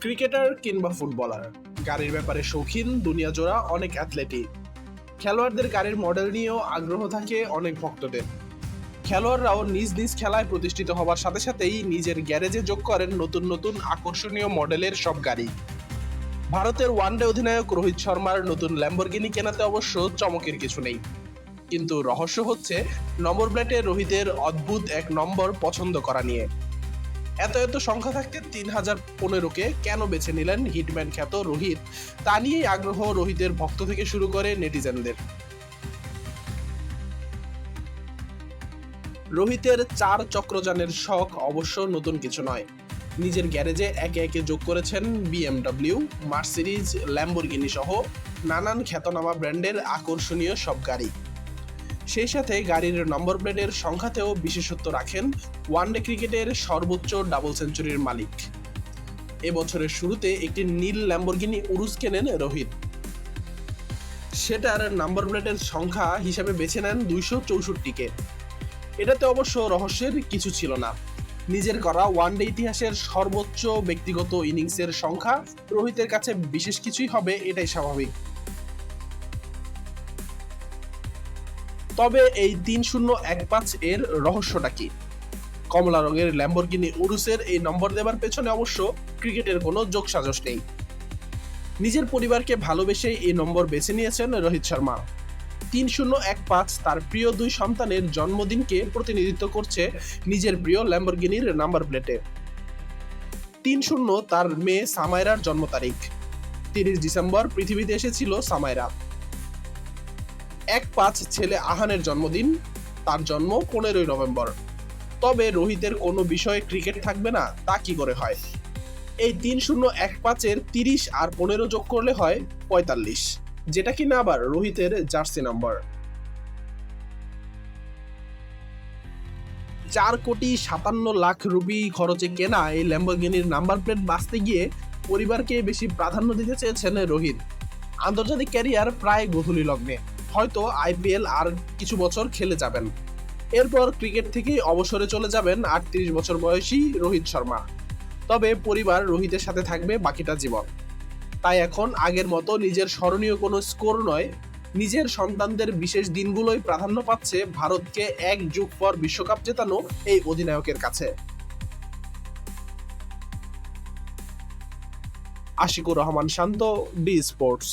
Cricketer কিংবা footballer. গাড়ির ব্যাপারে শৌখিন দুনিয়া জোড়া অনেক অ্যাথলেটই খেলোয়াড়দের গাড়ির মডেল নিয়েও আগ্রহ থাকে অনেক ভক্তদের। খেলোয়াড়রাও নিজ নিজ খেলায় প্রতিষ্ঠিত হবার সাথে সাথেই নিজের গ্যারেজে যোগ করেন নতুন নতুন আকর্ষণীয় মডেলের সব গাড়ি। ভারতের ওয়ানডে অধিনায়ক রোহিত শর্মার নতুন ল্যাম্বরগিনি কেনাতে অবশ্য চমকের কিছু নেই। কিন্তু রহস্য হচ্ছে, নম্বর প্লেটে রোহিতের অদ্ভুত এক নম্বর পছন্দ করা নিয়ে। এত এত সংখ্যা থাকতে তিন হাজার পনেরোকে কেন বেছে নিলেন হিটম্যান খ্যাত রোহিত? তা নিয়েই আগ্রহ রোহিতের ভক্ত থেকে শুরু করে নেটিজেনদের। রোহিতের চার চক্রযানের শখ অবশ্য নতুন কিছু নয়। নিজের গ্যারেজে একে একে যোগ করেছেন বিএমডব্লিউ, মার্সিডিজ, ল্যাম্বরগিনি সহ নানান খ্যাতনামা ব্র্যান্ডের আকর্ষণীয় সব গাড়ি। সেই সাথে গাড়ির নম্বর প্লেটের সংখ্যাতেও বিশেষত্ব রাখেন ওয়ানডে ক্রিকেটের সর্বোচ্চ ডাবল সেঞ্চুরির মালিক। এবছরের শুরুতে একটি নীল ল্যাম্বরগিনি উরুস কেনেন রোহিত। সেটার নাম্বার প্লেটের সংখ্যা হিসাবে বেছে নেন দুইশো চৌষট্টিকে। এটাতে অবশ্য রহস্যের কিছু ছিল না। নিজের করা ওয়ানডে ইতিহাসের সর্বোচ্চ ব্যক্তিগত ইনিংসের সংখ্যা রোহিতের কাছে বিশেষ কিছুই হবে এটাই স্বাভাবিক। তবে এই তিন শূন্য এক পাঁচ এর রহস্যটা কি? কমলা রঙের ল্যাম্বরগিনি উরুসের এই নম্বর দেবার পেছনে অবশ্য ক্রিকেটের কোনো যোগসাজশ নেই। নিজের পরিবারকে ভালোবেসে এই নম্বর বেছে নিয়েছেন রোহিত শর্মা। তিন শূন্য এক পাঁচ তার প্রিয় দুই সন্তানের জন্মদিনকে প্রতিনিধিত্ব করছে নিজের প্রিয় ল্যাম্বরগিনির নাম্বার প্লেটে। তিন শূন্য তার মেয়ে সামায়রার জন্ম তারিখ। তিরিশ ডিসেম্বর পৃথিবীতে এসেছিল সামায়রা। এক পাঁচ ছেলে আহানের জন্মদিন, তার জন্ম পনেরোই নভেম্বর। তবে রোহিতের কোনো বিষয়ে ক্রিকেট থাকবে না, তা কি করে হয়? এই তিন শূন্য এক পাঁচের তিরিশ আর পনেরো যোগ করলে হয় পঁয়তাল্লিশ, যেটা কিনা আবার রোহিতের জার্সি নাম্বার। চার কোটি সাতান্ন লাখ রুপি খরচে কেনা এই ল্যাম্বরগিনির নাম্বার প্লেট বাঁচতে গিয়ে পরিবারকে বেশি প্রাধান্য দিতে চেয়েছেন রোহিত। আন্তর্জাতিক ক্যারিয়ার প্রায় গধূলি লগ্নে। হয়তো আইপিএল আর কিছু বছর খেলে যাবেন। এরপর ক্রিকেট থেকে অবসরে চলে যাবেন আটত্রিশ বছর বয়সী রোহিত শর্মা। তবে পরিবার রোহিতের সাথে থাকবে বাকিটা জীবন। তাই এখন আগের মতো নিজের স্মরণীয় কোনো স্কোর নয়, নিজের সন্তানদের বিশেষ দিনগুলোই প্রাধান্য পাচ্ছে ভারতকে এক যুগ পর বিশ্বকাপ জেতানো এই অধিনায়কের কাছে। Ashikur Rahman Shanto, D sports.